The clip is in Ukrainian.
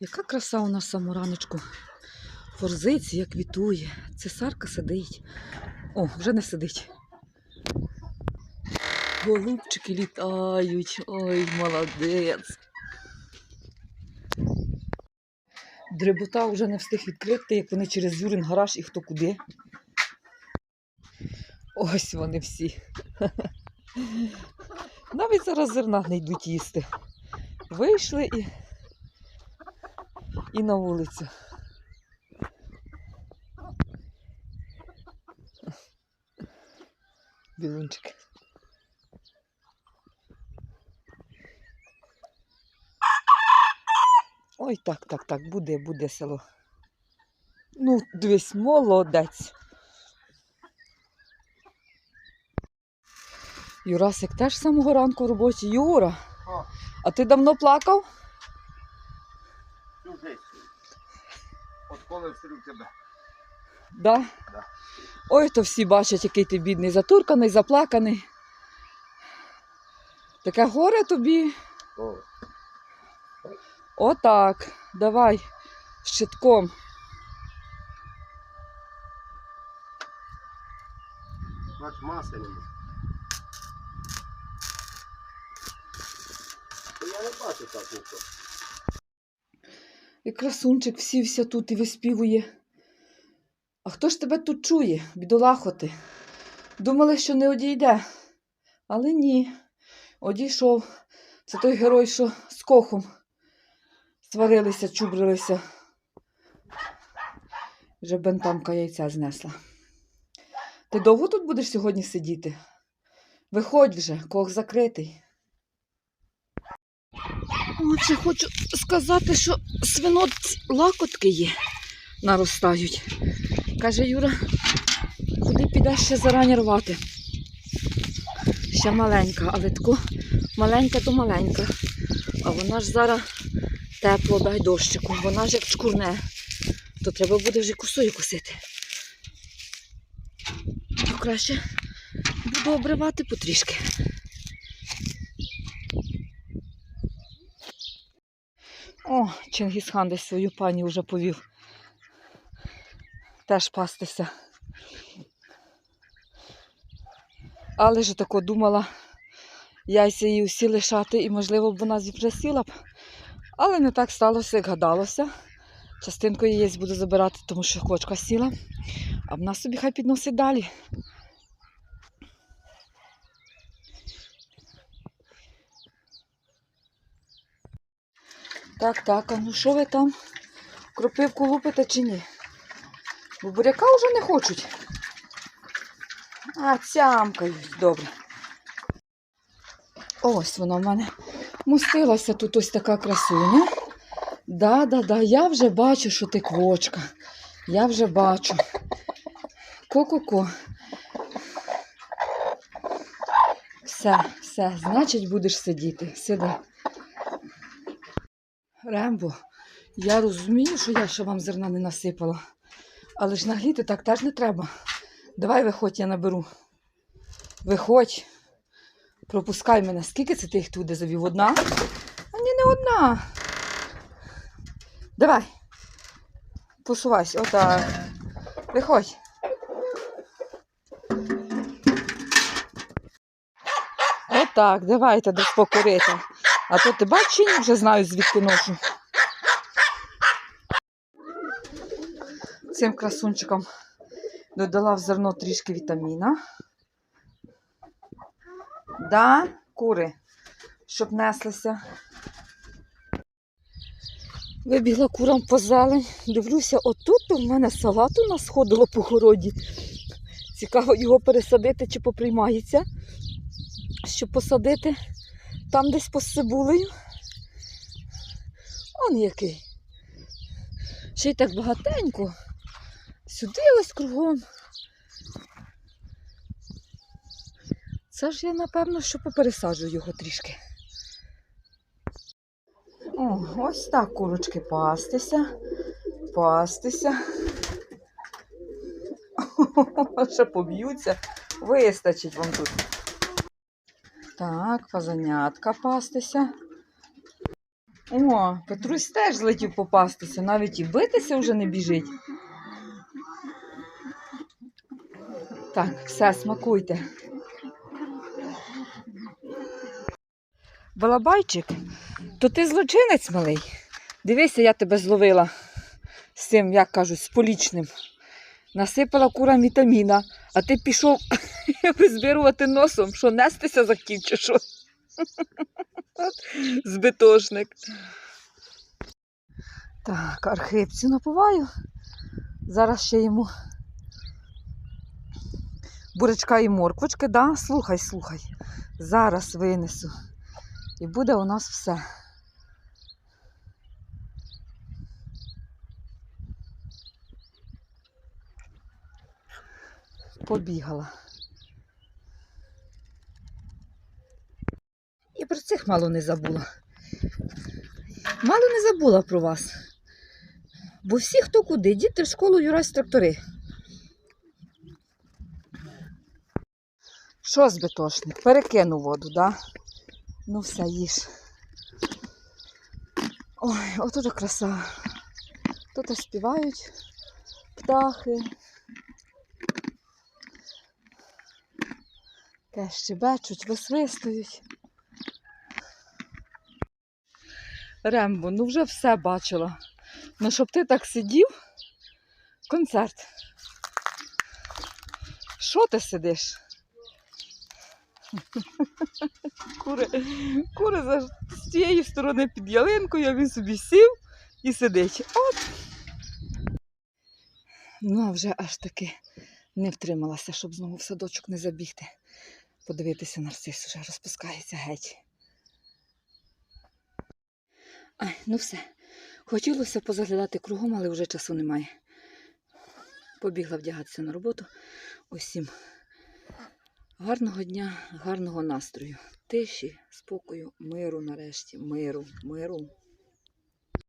Яка краса у нас самораночку. Форзиція квітує. Цесарка сидить. О, вже не сидить. Голубчики літають. Ой, молодець. Дребота вже не встиг відкрити, як вони через Юрин гараж і хто куди. Ось вони всі. Навіть зараз зерна не йдуть їсти. Вийшли і, і на вулицю. Білунчик. Ой, так, так, так, буде, буде село. Ну, дивись, молодець. Юрасик теж з самого ранку в роботі. Юра, а ти давно плакав? От коли встрів тебе. Да? Да. Ой, то всі бачать, який ти бідний, затурканий, заплаканий. Таке горе тобі. О. Отак. Давай щитком. Бач, маси нема. Та Я не бачу так нічого. І красунчик всівся тут і виспівує. А хто ж тебе тут чує, бідолахоти? Думали, що не одійде. Але ні. Одійшов. Це той герой, що з кохом сварилися, чубрилися. Вже бентамка яйця знесла. Ти довго тут будеш сьогодні сидіти? Виходь вже, кох закритий. Отже, хочу сказати, що свинот лакотки є, наростають. Каже Юра, куди підеш ще зарані рвати? Ще маленька, але тако маленька то маленька. А вона ж зараз тепло, дай дощику. Вона ж як чкурне, то треба буде вже косою косити. То краще буду обривати потрішки. О, Чингісхан десь свою пані вже повів. Теж пастися. Але ж тако думала, яйця її усі лишати, і, можливо, б вона вже сіла б. Але не так сталося, як гадалося. Частинку яєць буду забирати, тому що кочка сіла, а вона собі хай підносить далі. Так, так, а ну що ви там? Кропивку лупите чи ні? Бо буряка вже не хочуть. А, цямкають, добре. Ось вона в мене мустилася тут ось така красуня. Да, да, да, я вже бачу, що ти квочка. Я вже бачу. Ко-ко-ко. Все, все, значить, будеш сидіти. Сиди. Рембо, я розумію, що я ще вам зерна не насипала. Але ж нагліти так теж не треба. Давай виходь, я наберу. Виходь. Пропускай мене. Скільки це ти їх туди завів? Одна? А ні, не одна. Давай. Посувайся, отак. Виходь. Отак, давайте десь покорити. А то ти бачиш, я вже знаю, звідки ношу. Цим красунчикам додала в зерно трішки вітаміна. Да, кури, щоб неслися. Вибігла курам по зелень. Дивлюся, отут у мене салат у нас сходило по городі. Цікаво його пересадити чи поприймається, щоб посадити там десь по цибулею. Он який. Ще й так багатенько. Сюди ось кругом. Це ж я, напевно, що попересаджую його трішки. О, ось так курочки пастися, пастися. Ще поб'ються, вистачить вам тут. Так, фазанятка пастися. О, Петрусь теж злетів попастися, навіть і битися вже не біжить. Так, все, смакуйте. Балабайчик, то ти злочинець малий. Дивися, я тебе зловила з цим, як кажуть, з полічним. Насипала курам вітаміна, а ти пішов визбирувати носом, що нестися захотів, чи? Збитошник. Так, архипцю напуваю. Зараз ще йому бурячка і морквочки, да? Слухай, слухай. Зараз винесу. І буде у нас все. Побігала. І про цих мало не забула. Мало не забула про вас. Бо всі, хто куди, діти в школу Юрась трактори. Що збитошник? Перекину воду, да? Ну все, їж. Ой, отут краса. Тут співають птахи. Те щебечуть, висвистують. Рембо, ну вже все бачила. Ну, щоб ти так сидів, концерт. Що ти сидиш? Кури, кури з цієї сторони під ялинкою, а він собі сів і сидить. От. Ну, а вже аж таки не втрималася, щоб знову в садочок не забігти. Подивитися, нарцис уже розпускається геть. Ай, ну все. Хотілося позаглядати кругом, але вже часу немає. Побігла вдягатися на роботу. Усім гарного дня, гарного настрою, тиші, спокою, миру нарешті, миру, миру.